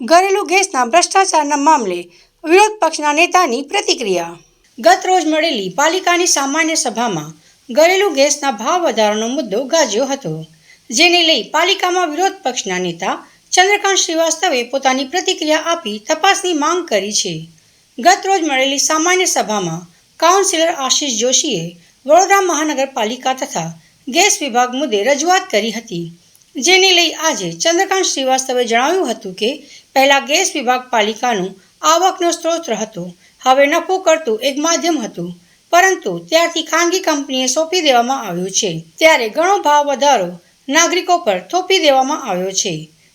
ઘરેલુ ગેસના ભ્રષ્ટાચારના મામલે વિરોધ પક્ષના નેતાની પ્રતિક્રિયા. ગત રોજ મળેલી પાલિકાની સામાન્ય સભામાં ઘરેલુ ગેસના ભાવ વધારાનો મુદ્દો ગાજ્યો હતો, જેને લઈ પાલિકામાં વિરોધ પક્ષના નેતા ચંદ્રકાંત શ્રીવાસ્તવે પોતાની પ્રતિક્રિયા આપી તપાસની માંગ કરી છે. ગત રોજ મળેલી સામાન્ય સભામાં કાઉન્સિલર આશીષ જોશીએ વડોદરા મહાનગરપાલિકા તથા ગેસ વિભાગ મુદ્દે રજૂઆત કરી હતી. જેને લઈ આજે ચંદ્રકાંત શ્રીવાસ્તવે જણાવ્યું હતું કે પહેલાં ગેસ વિભાગ પાલિકાનું આવકનો સ્ત્રોત હતો, હવે નફો કરતું એક માધ્યમ હતું, પરંતુ ત્યારથી ખાનગી કંપનીએ સોંપી દેવામાં આવ્યું છે. ત્યારે ઘણો ભાવ વધારો નાગરિકો પર થોપી દેવામાં આવ્યો છે.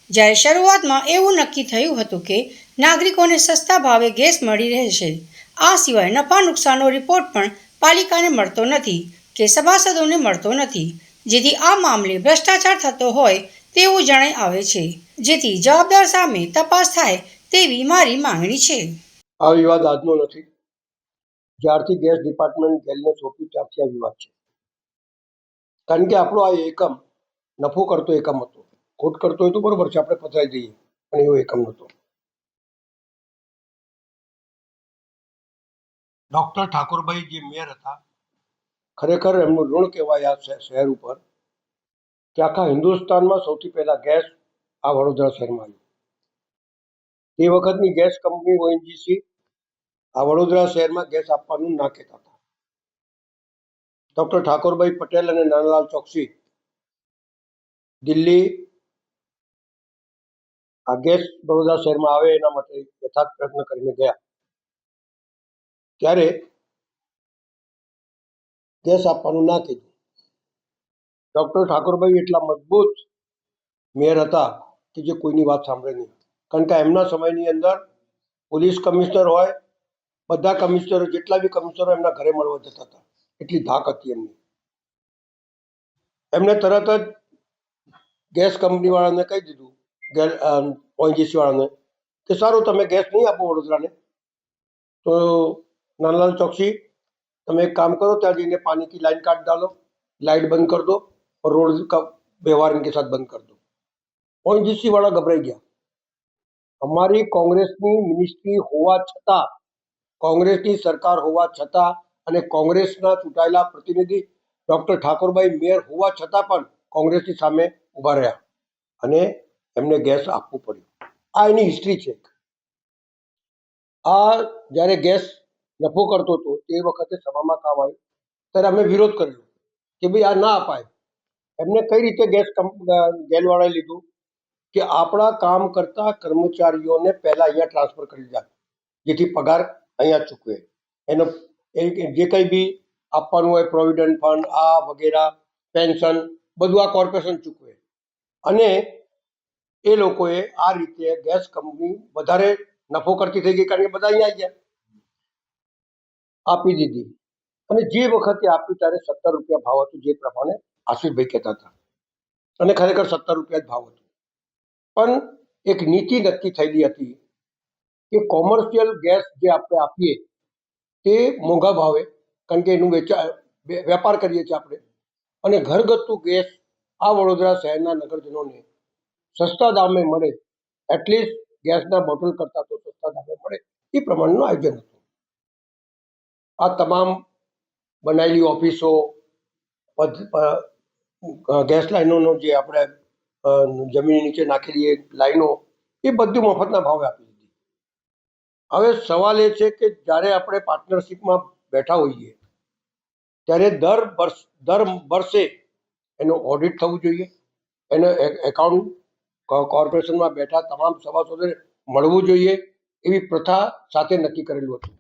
જ્યારે શરૂઆતમાં એવું નક્કી થયું હતું કે નાગરિકોને સસ્તા ભાવે ગેસ મળી રહેશે, આ સિવાય નફા નુકસાનનો રિપોર્ટ પણ પાલિકાને મળતો નથી કે સભાસદોને મળતો નથી. જેથી આ મામલે ભ્રષ્ટાચાર થતો હોય તેવું જણાઈ આવે છે. જેથી જવાબદાર સામે તપાસ થાય તેવી મારી માંગણી છે. આ વિવાદ આજનો નથી. જ્યારથી ગેસ ડિપાર્ટમેન્ટ ગેલને સોંપ્યું ત્યારથી આ વિવાદ છે. કારણ કે આપણો આ એકમ નફો કરતો એકમ હતો. ખોટ કરતો હોય તો બરોબર છે આપણે પથરાઈ દઈએ. પણ એવો એકમ નહોતો. ડોક્ટર ઠાકોરભાઈ જે મેયર હતા ખરેખર એમનું ઋણ કહેવાય આ શહેર ઉપર કે આખા હિન્દુસ્તાનમાં સૌથી પહેલા ગેસ આ વડોદરા શહેરમાં આવ્યું. તે વખતની ગેસ કંપની ઓએનજીસી આ વડોદરા શહેરમાં ગેસ આપવાનું ના કહેતા હતા. ડોક્ટર ઠાકોરભાઈ પટેલ અને નાનાલાલ ચોકસી દિલ્હી આ ગેસ વડોદરા શહેરમાં આવે એના માટે યથાર્થ પ્રયત્ન કરીને ગયા. ત્યારે ગેસ આપવાનું ના કીધું. ડૉક્ટર ઠાકોરભાઈ એટલા મજબૂત મેયર હતા કે જે કોઈની વાત સાંભળે નહીં. કારણ કે એમના સમયની અંદર પોલીસ કમિશનર હોય, બધા કમિશનરો, જેટલા બી કમિશનરો એમના ઘરે મળવા જતા હતા. એટલી ધાક હતી એમની. એમને તરત જ ગેસ કંપની વાળાને કહી દીધું, ગેલ ઓએનજીસી વાળાને કે સારું, તમે ગેસ નહીં આપો વડોદરાને. તો નાનલાલ ચોકસી તમે એક કામ કરો, ત્યાં જઈને પાણી લાઈન કાટ ડાલો, લાઈટ બંધ કરી દો રોડ વ્યવહાર का व्यवहार इनके साथ बंद कर વાળા ગભરાઈ ગયા. અમારી કોંગ્રેસની મિનિસ્ટ્રી હોવા છતાં, કોંગ્રેસની સરકાર હોવા છતાં અને કોંગ્રેસના ચૂંટાયેલા પ્રતિનિધિ ડૉક્ટર ઠાકોરભાઈ મેયર હોવા છતાં પણ કોંગ્રેસની સામે ઊભા રહ્યા અને એમને ગેસ આપવું પડ્યું. આ એની હિસ્ટ્રી છે આ જ્યારે ગેસ નફો કરતો હતો, તે વખતે સભામાં કામ આવ્યું. ત્યારે અમે વિરોધ કર્યો કે ભાઈ આ ના અપાય. એમને કઈ રીતે ગેસ ગેલવાળાએ લીધું કે આપણા કામ કરતા કર્મચારીઓને પહેલા અહીંયા ટ્રાન્સફર કરી દીધા જેથી પગાર અહીંયા ચૂકવે. એનો જે કંઈ બી આપવાનું હોય, પ્રોવિડન્ટ ફંડ, આ વગેરે, પેન્શન, બધું આ કોર્પોરેશન ચૂકવે. અને એ લોકોએ આ રીતે ગેસ કંપની વધારે નફો કરતી થઈ ગઈ કારણ કે બધા અહીંયા આવી ગયા. આપી દીધી. અને જે વખતે આપ્યું ત્યારે સત્તર રૂપિયા ભાવ હતું જે પ્રમાણે આશીષભાઈ કહેતા હતા. અને ખરેખર સત્તર રૂપિયા જ ભાવ હતો. પણ એક નીતિ નક્કી થયેલી હતી કે કોમર્શિયલ ગેસ જે આપણે આપીએ તે મોંઘા ભાવે, કારણ કે એનું વેચા વેપાર કરીએ છીએ આપણે. અને ઘરગથ્થુ ગેસ આ વડોદરા શહેરના નગરજનોને સસ્તા દામે મળે, એટલીસ્ટ ગેસના બોટલ કરતાં તો સસ્તા દામે મળે, એ પ્રમાણનું આયોજન હતું. આ તમામ બનાવેલી ઓફિસો ગેસ લાઇનોનો જે આપણે જમીન નીચે નાખેલી એ લાઈનો, એ બધું મફતના ભાવે આપી દીધી. હવે સવાલ એ છે કે જ્યારે આપણે પાર્ટનરશિપમાં બેઠા હોઈએ, ત્યારે દર વર્ષ, દર વર્ષે એનું ઓડિટ થવું જોઈએ, એને એકાઉન્ટ કોર્પોરેશનમાં બેઠા તમામ સભાસદોને મળવું જોઈએ, એવી પ્રથા સાથે નક્કી કરેલું હતું.